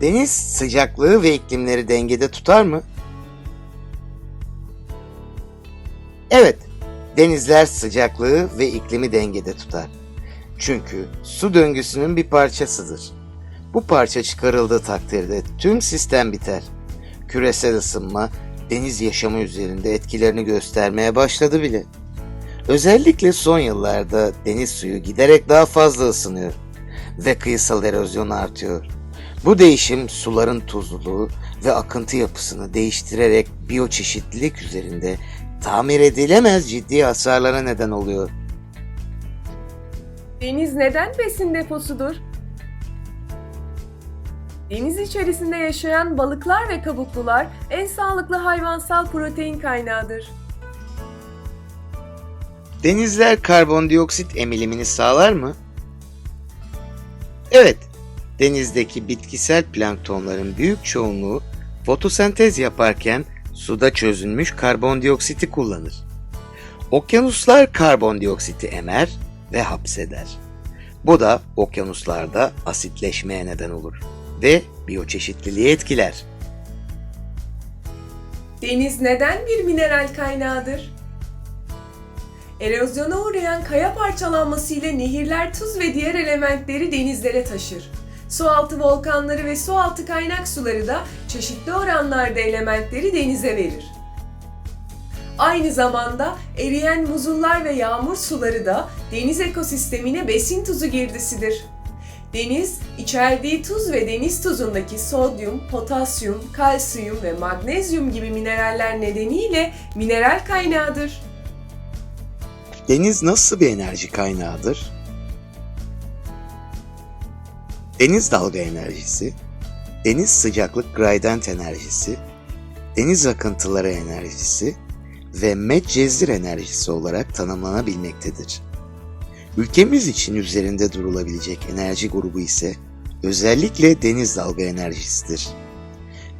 Deniz sıcaklığı ve iklimleri dengede tutar mı? Evet, denizler sıcaklığı ve iklimi dengede tutar. Çünkü su döngüsünün bir parçasıdır. Bu parça çıkarıldığı takdirde tüm sistem biter. Küresel ısınma deniz yaşamı üzerinde etkilerini göstermeye başladı bile. Özellikle son yıllarda deniz suyu giderek daha fazla ısınıyor ve kıyısal erozyon artıyor. Bu değişim suların tuzluluğu ve akıntı yapısını değiştirerek biyoçeşitlilik üzerinde tamir edilemez ciddi hasarlara neden oluyor. Deniz neden besin deposudur? Deniz içerisinde yaşayan balıklar ve kabuklular en sağlıklı hayvansal protein kaynağıdır. Denizler karbondioksit emilimini sağlar mı? Evet, denizdeki bitkisel planktonların büyük çoğunluğu fotosentez yaparken suda çözünmüş karbondioksiti kullanır. Okyanuslar karbondioksiti emer ve hapseder. Bu da okyanuslarda asitleşmeye neden olur ve biyoçeşitliliği etkiler. Deniz neden bir mineral kaynağıdır? Erozyona uğrayan kaya parçalanması ile nehirler tuz ve diğer elementleri denizlere taşır. Sualtı volkanları ve sualtı kaynak suları da çeşitli oranlarda elementleri denize verir. Aynı zamanda eriyen buzullar ve yağmur suları da deniz ekosistemine besin tuzu girdisidir. Deniz, içerdiği tuz ve deniz tuzundaki sodyum, potasyum, kalsiyum ve magnezyum gibi mineraller nedeniyle mineral kaynağıdır. Deniz nasıl bir enerji kaynağıdır? Deniz dalga enerjisi, deniz sıcaklık gradient enerjisi, deniz akıntıları enerjisi ve Medcezir enerjisi olarak tanımlanabilmektedir. Ülkemiz için üzerinde durulabilecek enerji grubu ise özellikle deniz dalga enerjisidir.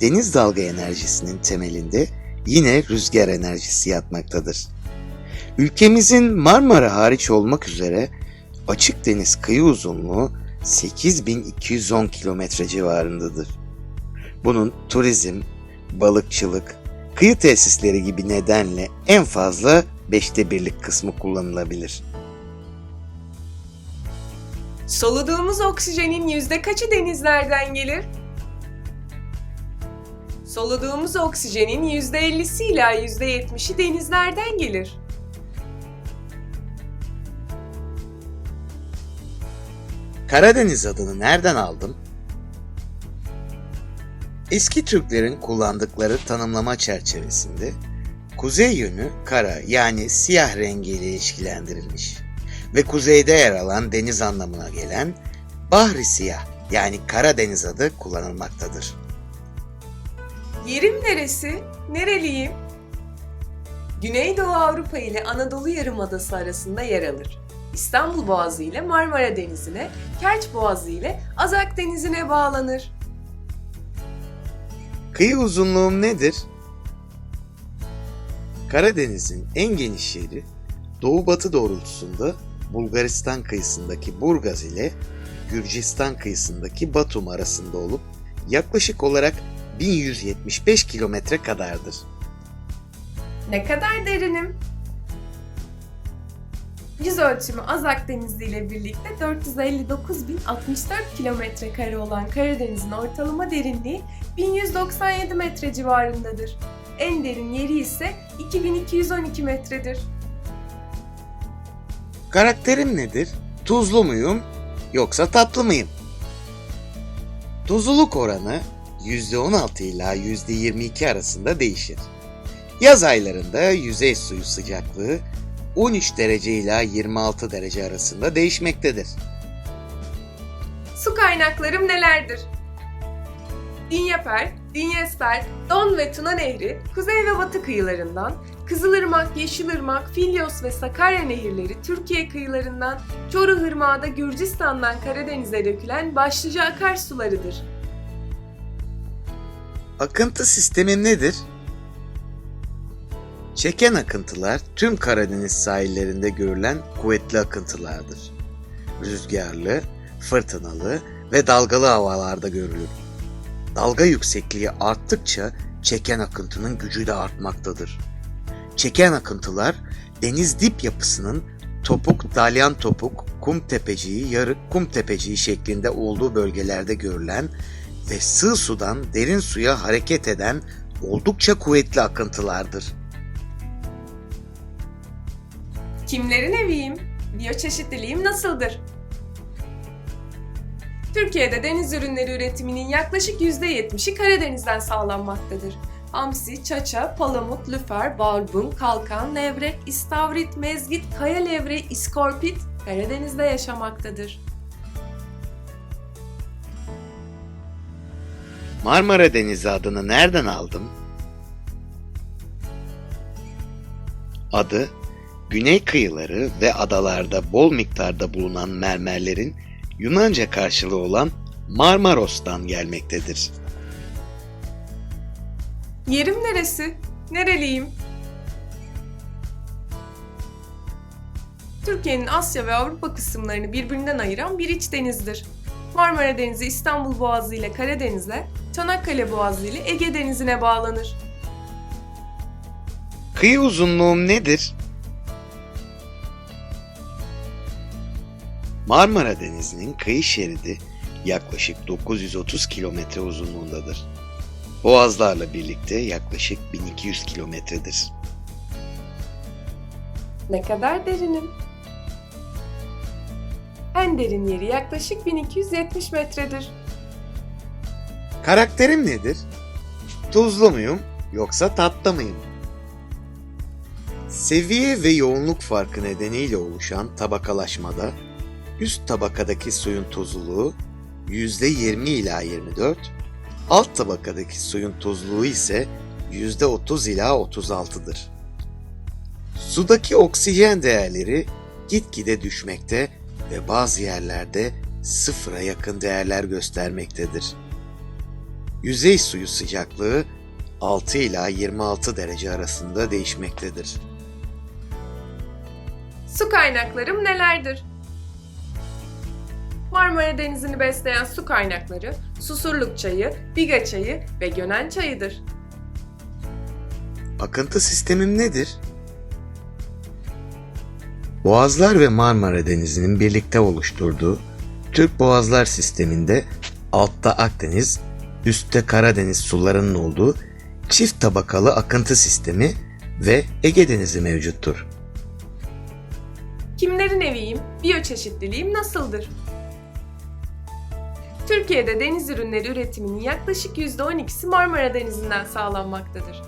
Deniz dalga enerjisinin temelinde yine rüzgar enerjisi yatmaktadır. Ülkemizin Marmara hariç olmak üzere açık deniz kıyı uzunluğu 8210 kilometre civarındadır. Bunun turizm, balıkçılık, kıyı tesisleri gibi nedenle en fazla beşte birlik kısmı kullanılabilir. Soluduğumuz oksijenin yüzde kaçı denizlerden gelir? Soluduğumuz oksijenin yüzde 50'si ila yüzde 70'i denizlerden gelir. Karadeniz adını nereden aldım? Eski Türklerin kullandıkları tanımlama çerçevesinde kuzey yönü kara yani siyah rengiyle ilişkilendirilmiş ve kuzeyde yer alan deniz anlamına gelen Bahri Siyah yani Karadeniz adı kullanılmaktadır. Yerim neresi? Nereliyim? Güneydoğu Avrupa ile Anadolu Yarımadası arasında yer alır. İstanbul Boğazı ile Marmara Denizi'ne, Kerç Boğazı ile Azak Denizi'ne bağlanır. Kıyı uzunluğum nedir? Karadeniz'in en geniş yeri doğu-batı doğrultusunda Bulgaristan kıyısındaki Burgaz ile Gürcistan kıyısındaki Batum arasında olup yaklaşık olarak 1175 kilometre kadardır. Ne kadar derinim? Yüz ölçümü Azak Denizi ile birlikte 459.064 kilometre kare olan Karadeniz'in ortalama derinliği 1197 metre civarındadır. En derin yeri ise 2212 metredir. Karakterim nedir? Tuzlu muyum yoksa tatlı mıyım? Tuzluluk oranı %16 ila %22 arasında değişir. Yaz aylarında yüzey suyu sıcaklığı 13 derece ila 26 derece arasında değişmektedir. Su kaynaklarım nelerdir? Dinyeper, Dinyester, Don ve Tuna Nehri, kuzey ve batı kıyılarından, Kızılırmak, Yeşilırmak, Filyos ve Sakarya nehirleri Türkiye kıyılarından, Çoruh Irmağı da Gürcistan'dan Karadeniz'e dökülen başlıca akarsularıdır. Akıntı sistemim nedir? Çeken akıntılar tüm Karadeniz sahillerinde görülen kuvvetli akıntılardır. Rüzgarlı, fırtınalı ve dalgalı havalarda görülür. Dalga yüksekliği arttıkça çeken akıntının gücü de artmaktadır. Çeken akıntılar deniz dip yapısının topuk, dalyan topuk, kum tepeciği, yarık kum tepeciği şeklinde olduğu bölgelerde görülen ve sığ sudan derin suya hareket eden oldukça kuvvetli akıntılardır. Kimlerin eviyim? Biyoçeşitliliğim nasıldır? Türkiye'de deniz ürünleri üretiminin yaklaşık %70'i Karadeniz'den sağlanmaktadır. Hamsi, çaça, palamut, lüfer, barbun, kalkan, levrek, istavrit, mezgit, kaya levreği, iskorpit Karadeniz'de yaşamaktadır. Marmara Denizi adını nereden aldım? Adı, güney kıyıları ve adalarda bol miktarda bulunan mermerlerin Yunanca karşılığı olan Marmaros'tan gelmektedir. Yerim neresi? Nereliyim? Türkiye'nin Asya ve Avrupa kısımlarını birbirinden ayıran bir iç denizdir. Marmara Denizi İstanbul Boğazı ile Karadeniz'e, Çanakkale Boğazı ile Ege Denizi'ne bağlanır. Kıyı uzunluğum nedir? Marmara Denizi'nin kıyı şeridi yaklaşık 930 kilometre uzunluğundadır. Boğazlarla birlikte yaklaşık 1200 kilometredir. Ne kadar derinim? En derin yeri yaklaşık 1270 metredir. Karakterim nedir? Tuzlu muyum yoksa tatlı mıyım? Seviye ve yoğunluk farkı nedeniyle oluşan tabakalaşmada üst tabakadaki suyun tuzluluğu %20 ila 24, alt tabakadaki suyun tuzluluğu ise %30 ila 36'dır. Sudaki oksijen değerleri gitgide düşmekte ve bazı yerlerde sıfıra yakın değerler göstermektedir. Yüzey suyu sıcaklığı 6 ila 26 derece arasında değişmektedir. Su kaynaklarım nelerdir? Marmara Denizi'ni besleyen su kaynakları Susurluk Çayı, Biga Çayı ve Gönen Çayı'dır. Akıntı sistemim nedir? Boğazlar ve Marmara Denizi'nin birlikte oluşturduğu Türk Boğazlar sisteminde altta Akdeniz, üstte Karadeniz sularının olduğu çift tabakalı akıntı sistemi ve Ege Denizi mevcuttur. Kimlerin eviyim? Biyoçeşitliliğim nasıldır? Türkiye'de deniz ürünleri üretiminin yaklaşık %12'si Marmara Denizi'nden sağlanmaktadır.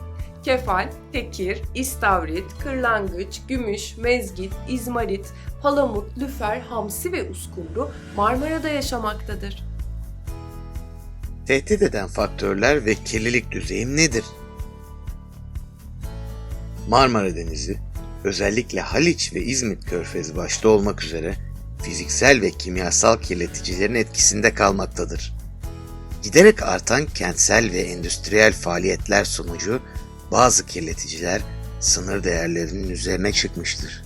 Kefal, tekir, istavrit, kırlangıç, gümüş, mezgit, izmarit, palamut, lüfer, hamsi ve uskumru Marmara'da yaşamaktadır. Tehdit eden faktörler ve kirlilik düzeyim nedir? Marmara Denizi, özellikle Haliç ve İzmit Körfezi başta olmak üzere fiziksel ve kimyasal kirleticilerin etkisinde kalmaktadır. Giderek artan kentsel ve endüstriyel faaliyetler sonucu bazı kirleticiler sınır değerlerinin üzerine çıkmıştır.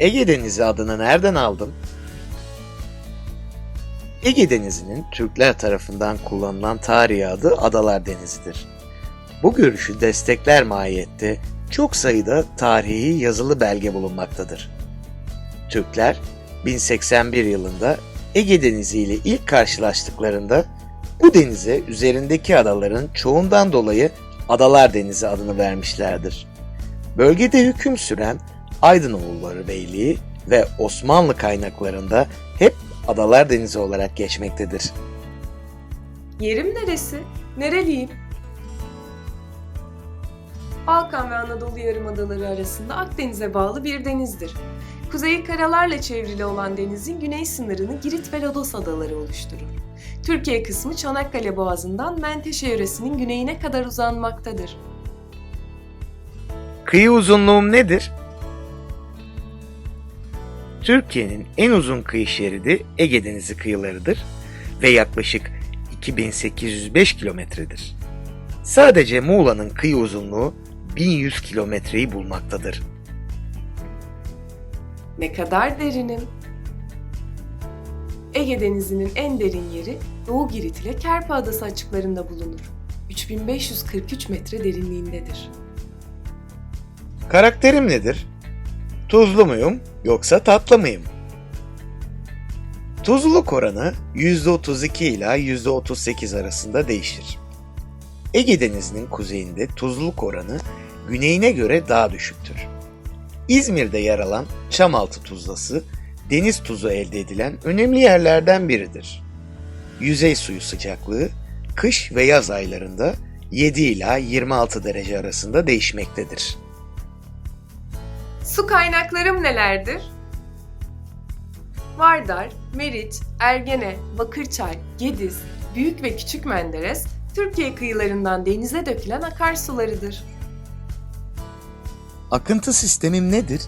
Ege Denizi adını nereden aldım? Ege Denizi'nin Türkler tarafından kullanılan tarihi adı Adalar Denizi'dir. Bu görüşü destekler mahiyette çok sayıda tarihi yazılı belge bulunmaktadır. Türkler 1081 yılında Ege Denizi ile ilk karşılaştıklarında bu denize üzerindeki adaların çoğundan dolayı Adalar Denizi adını vermişlerdir. Bölgede hüküm süren Aydınoğulları Beyliği ve Osmanlı kaynaklarında hep Adalar Denizi olarak geçmektedir. Yerim neresi? Nereliyim? Balkan ve Anadolu Yarımadaları arasında Akdeniz'e bağlı bir denizdir. Kuzeyi karalarla çevrili olan denizin güney sınırını Girit ve Rodos adaları oluşturur. Türkiye kısmı Çanakkale Boğazı'ndan Menteşe yöresinin güneyine kadar uzanmaktadır. Kıyı uzunluğum nedir? Türkiye'nin en uzun kıyı şeridi Ege Denizi kıyılarıdır ve yaklaşık 2805 kilometredir. Sadece Muğla'nın kıyı uzunluğu 1100 kilometreyi bulmaktadır. Ne kadar derinim. Ege Denizi'nin en derin yeri Doğu Girit ile Kerpe Adası açıklarında bulunur. 3543 metre derinliğindedir. Karakterim nedir? Tuzlu muyum yoksa tatlı mıyım? Tuzluluk oranı %32 ila %38 arasında değişir. Ege Denizi'nin kuzeyinde tuzluluk oranı güneyine göre daha düşüktür. İzmir'de yer alan Çamaltı Tuzlası, deniz tuzu elde edilen önemli yerlerden biridir. Yüzey suyu sıcaklığı kış ve yaz aylarında 7 ila 26 derece arasında değişmektedir. Su kaynaklarım nelerdir? Vardar, Meriç, Ergene, Bakırçay, Gediz, Büyük ve Küçük Menderes, Türkiye kıyılarından denize dökülen akarsularıdır. Akıntı sistemim nedir?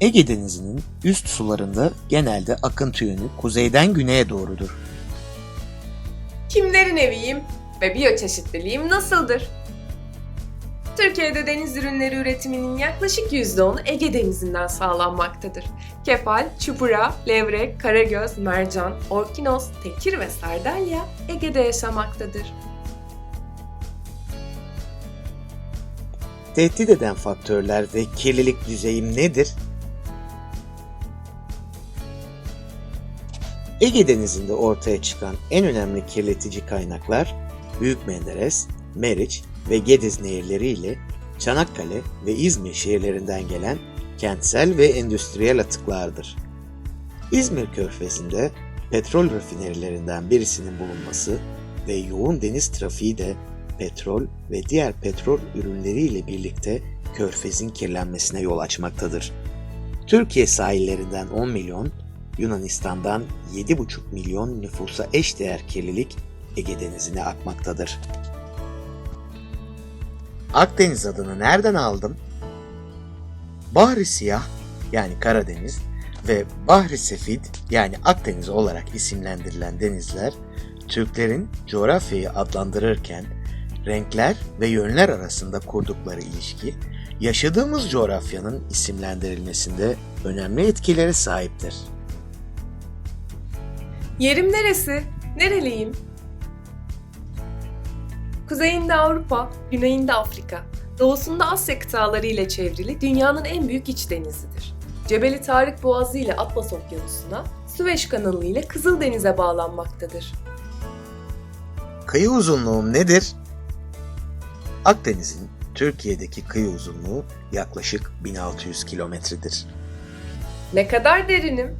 Ege Denizi'nin üst sularında genelde akıntı yönü kuzeyden güneye doğrudur. Kimlerin eviyim ve biyoçeşitliliğim nasıldır? Türkiye'de deniz ürünleri üretiminin yaklaşık %10'u Ege Denizi'nden sağlanmaktadır. Kefal, çupura, levrek, karagöz, mercan, orkinos, tekir ve sardalya Ege'de yaşamaktadır. Tehdit eden faktörler ve kirlilik düzeyim nedir? Ege Denizi'nde ortaya çıkan en önemli kirletici kaynaklar Büyük Menderes, Meriç ve Gediz nehirleri ile Çanakkale ve İzmir şehirlerinden gelen kentsel ve endüstriyel atıklardır. İzmir Körfezi'nde petrol rafinerilerinden birisinin bulunması ve yoğun deniz trafiği de petrol ve diğer petrol ürünleriyle birlikte körfezin kirlenmesine yol açmaktadır. Türkiye sahillerinden 10 milyon, Yunanistan'dan 7,5 milyon nüfusa eşdeğer kirlilik Ege Denizi'ne akmaktadır. Akdeniz adını nereden aldım? Bahri Siyah yani Karadeniz ve Bahri Sefid yani Akdeniz olarak isimlendirilen denizler Türklerin coğrafyayı adlandırırken renkler ve yönler arasında kurdukları ilişki yaşadığımız coğrafyanın isimlendirilmesinde önemli etkileri sahiptir. Yerim neresi? Nereliyim? Kuzeyinde Avrupa, güneyinde Afrika, doğusunda Asya kıtaları ile çevrili dünyanın en büyük iç denizidir. Cebeli Tarık Boğazı ile Atlas Okyanusu'na, Süveyş Kanalı ile Kızıldeniz'e bağlanmaktadır. Kıyı uzunluğum nedir? Akdeniz'in Türkiye'deki kıyı uzunluğu yaklaşık 1600 kilometredir. Ne kadar derinim?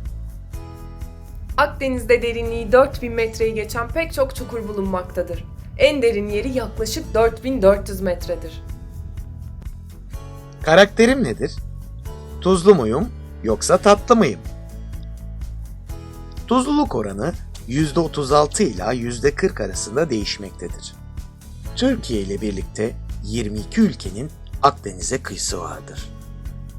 Akdeniz'de derinliği 4000 metreyi geçen pek çok çukur bulunmaktadır. En derin yeri yaklaşık 4400 metredir. Karakterim nedir? Tuzlu muyum yoksa tatlı mıyım? Tuzluluk oranı %36 ila %40 arasında değişmektedir. Türkiye ile birlikte 22 ülkenin Akdeniz'e kıyısı vardır.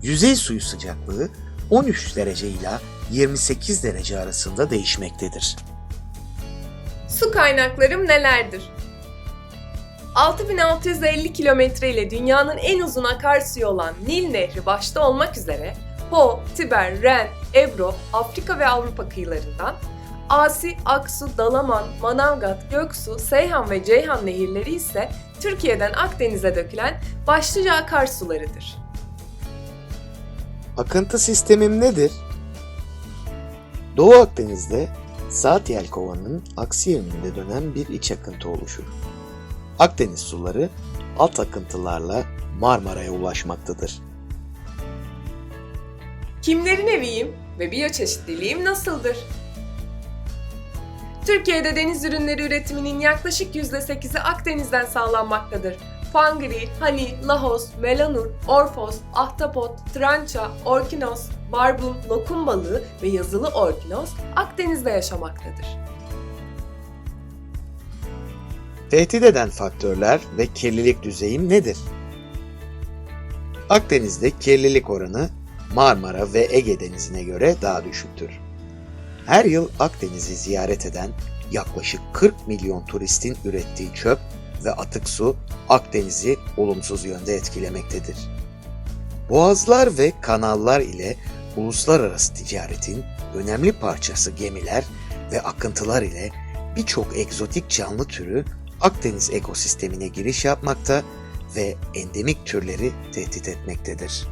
Yüzey suyu sıcaklığı 13 derece ila 28 derece arasında değişmektedir. Su kaynaklarım nelerdir? 6650 kilometre ile dünyanın en uzun akarsuyu olan Nil Nehri başta olmak üzere Po, Tiber, Ren, Ebro, Afrika ve Avrupa kıyılarından Asi, Aksu, Dalaman, Manavgat, Göksu, Seyhan ve Ceyhan nehirleri ise Türkiye'den Akdeniz'e dökülen başlıca akarsularıdır. Akıntı sistemim nedir? Doğu Akdeniz'de saat yelkovanının aksi yönünde dönen bir iç akıntı oluşur. Akdeniz suları alt akıntılarla Marmara'ya ulaşmaktadır. Kimlerin eviyim ve biyoçeşitliliğim nasıldır? Türkiye'de deniz ürünleri üretiminin yaklaşık %8'i Akdeniz'den sağlanmaktadır. Pangri, hani, lahos, melanur, orfos, ahtapot, trança, orkinos, barbun, lokum balığı ve yazılı orkinos Akdeniz'de yaşamaktadır. Tehdit eden faktörler ve kirlilik düzeyim nedir? Akdeniz'de kirlilik oranı Marmara ve Ege Denizi'ne göre daha düşüktür. Her yıl Akdeniz'i ziyaret eden yaklaşık 40 milyon turistin ürettiği çöp ve atık su Akdeniz'i olumsuz yönde etkilemektedir. Boğazlar ve kanallar ile uluslararası ticaretin önemli parçası gemiler ve akıntılar ile birçok egzotik canlı türü Akdeniz ekosistemine giriş yapmakta ve endemik türleri tehdit etmektedir.